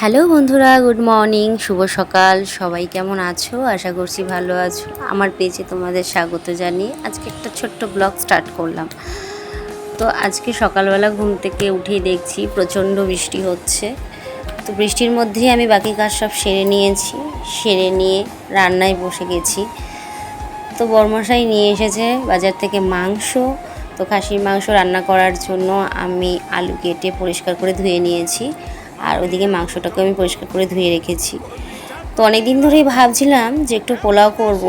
Hello বন্ধুরা, good morning, শুভ সকাল। সবাই কেমন আছো? আশা করছি ভালো আছো। আমার পেজে তোমাদের স্বাগত জানিয়ে আজকে একটা ছোট্ট ব্লগ স্টার্ট করলাম। তো আজকে সকালবেলা ঘুম থেকে উঠেই দেখছি প্রচণ্ড বৃষ্টি হচ্ছে। তো বৃষ্টির মধ্যেই আমি বাকি কাজ সব সেরে নিয়েছি। সেরে নিয়ে রান্নায় বসে গেছি। তো বরমশাই নিয়ে এসেছে বাজার থেকে মাংস। তো খাসির মাংস রান্না করার জন্য আমি আলু কেটে পরিষ্কার করে ধুয়ে নিয়েছি। আর ওদিকে মাংসটাকে আমি পরিষ্কার করে ধুয়ে রেখেছি। তো অনেক দিন ধরেই ভাবছিলাম যে একটু পোলাও করব,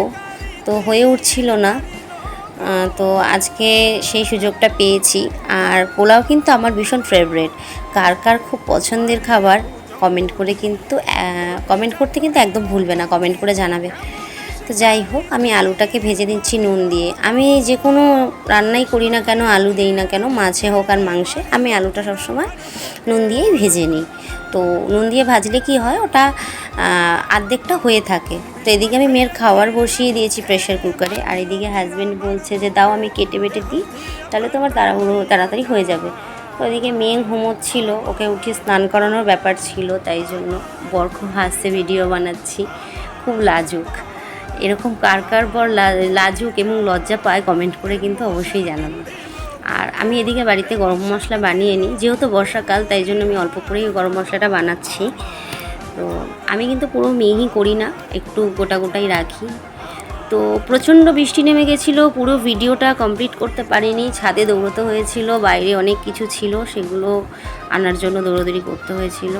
তো হয়ে উঠছিল না। তো আজকে সেই সুযোগটা পেয়েছি। আর পোলাও কিন্তু আমার ভীষণ ফেভারেট কার কার খুব পছন্দের খাবার কমেন্ট করে কিন্তু কমেন্ট করতে কিন্তু একদম ভুলবে না কমেন্ট করে জানাবে। তো যাই হোক, আমি আলুটাকে ভেজে দিচ্ছি নুন দিয়ে। আমি যে কোনো রান্নাই করি না কেন, আলু দেই না কেন, মাছে হোক আর মাংসে, আমি আলুটা সবসময় নুন দিয়েই ভেজে নিই। তো নুন দিয়ে ভাজলে কি হয়, ওটা আর্ধেকটা হয়ে থাকে। তো এদিকে আমি মেয়ের খাবার বসিয়ে দিয়েছি প্রেশার কুকারে আর এদিকে হাজব্যান্ড বলছে যে, দাও আমি কেটে বেটে দিই, তাহলে তোমার তাড়াহুড়ো, তাড়াতাড়ি হয়ে যাবে। তো ওদিকে মেয়ে ঘুমোচ্ছিল, ওকে উঠে স্নান করানোর ব্যাপার ছিল, তাই জন্য বর খুব হাসছে ভিডিও বানাচ্ছি। খুব লাজুক। এরকম কার কার বর লাজুক এবং লজ্জা পায় কমেন্ট করে কিন্তু অবশ্যই জানাব। আর আমি এদিকে বাড়িতে গরম মশলা বানিয়ে নিই। যেহেতু বর্ষাকাল, তাই জন্য আমি অল্প করেই গরম মশলাটা বানাচ্ছি। তো আমি কিন্তু পুরো মিহি করি না, একটু গোটা গোটাই রাখি। তো প্রচণ্ড বৃষ্টি নেমে গেছিল, পুরো ভিডিওটা কমপ্লিট করতে পারিনি। ছাদে দৌড়তে হয়েছিল, বাইরে অনেক কিছু ছিল, সেগুলো আনার জন্য দৌড়দৌড়ি করতে হয়েছিল।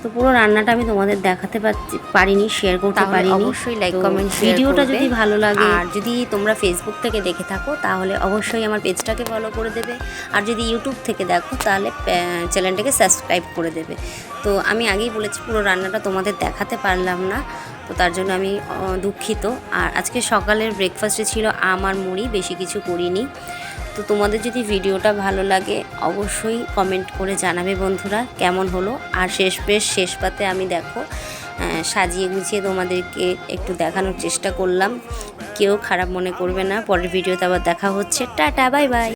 তো পুরো রান্নাটা আমি তোমাদের দেখাতে পারছি পারিনি শেয়ার করতে পারিনি। অবশ্যই লাইক কমেন্ট ভিডিওটা যদি ভালো লাগে আর যদি তোমরা ফেসবুক থেকে দেখে থাকো তাহলে অবশ্যই আমার পেজটাকে ফলো করে দেবে। আর যদি ইউটিউব থেকে দেখো তাহলে চ্যানেলটাকে সাবস্ক্রাইব করে দেবে। তো আমি আগেই বলেছি পুরো রান্নাটা তোমাদের দেখাতে পারলাম না। তো তার জন্য আমি দুঃখিত। আর আজকে সকালের ব্রেকফাস্টে ছিল আম আর মুড়ি বেশি কিছু করিনি। তো তোমাদের যদি ভিডিওটা ভালো লাগে, অবশ্যই কমেন্ট করে জানাবে বন্ধুরা কেমন হলো। আর শেষ বেশ শেষ পাতে আমি দেখো সাজিয়ে গুছিয়ে তোমাদেরকে একটু দেখানোর চেষ্টা করলাম। কেউ খারাপ মনে করবে না, পরের ভিডিওতে আবার দেখা হচ্ছে। Tata bye bye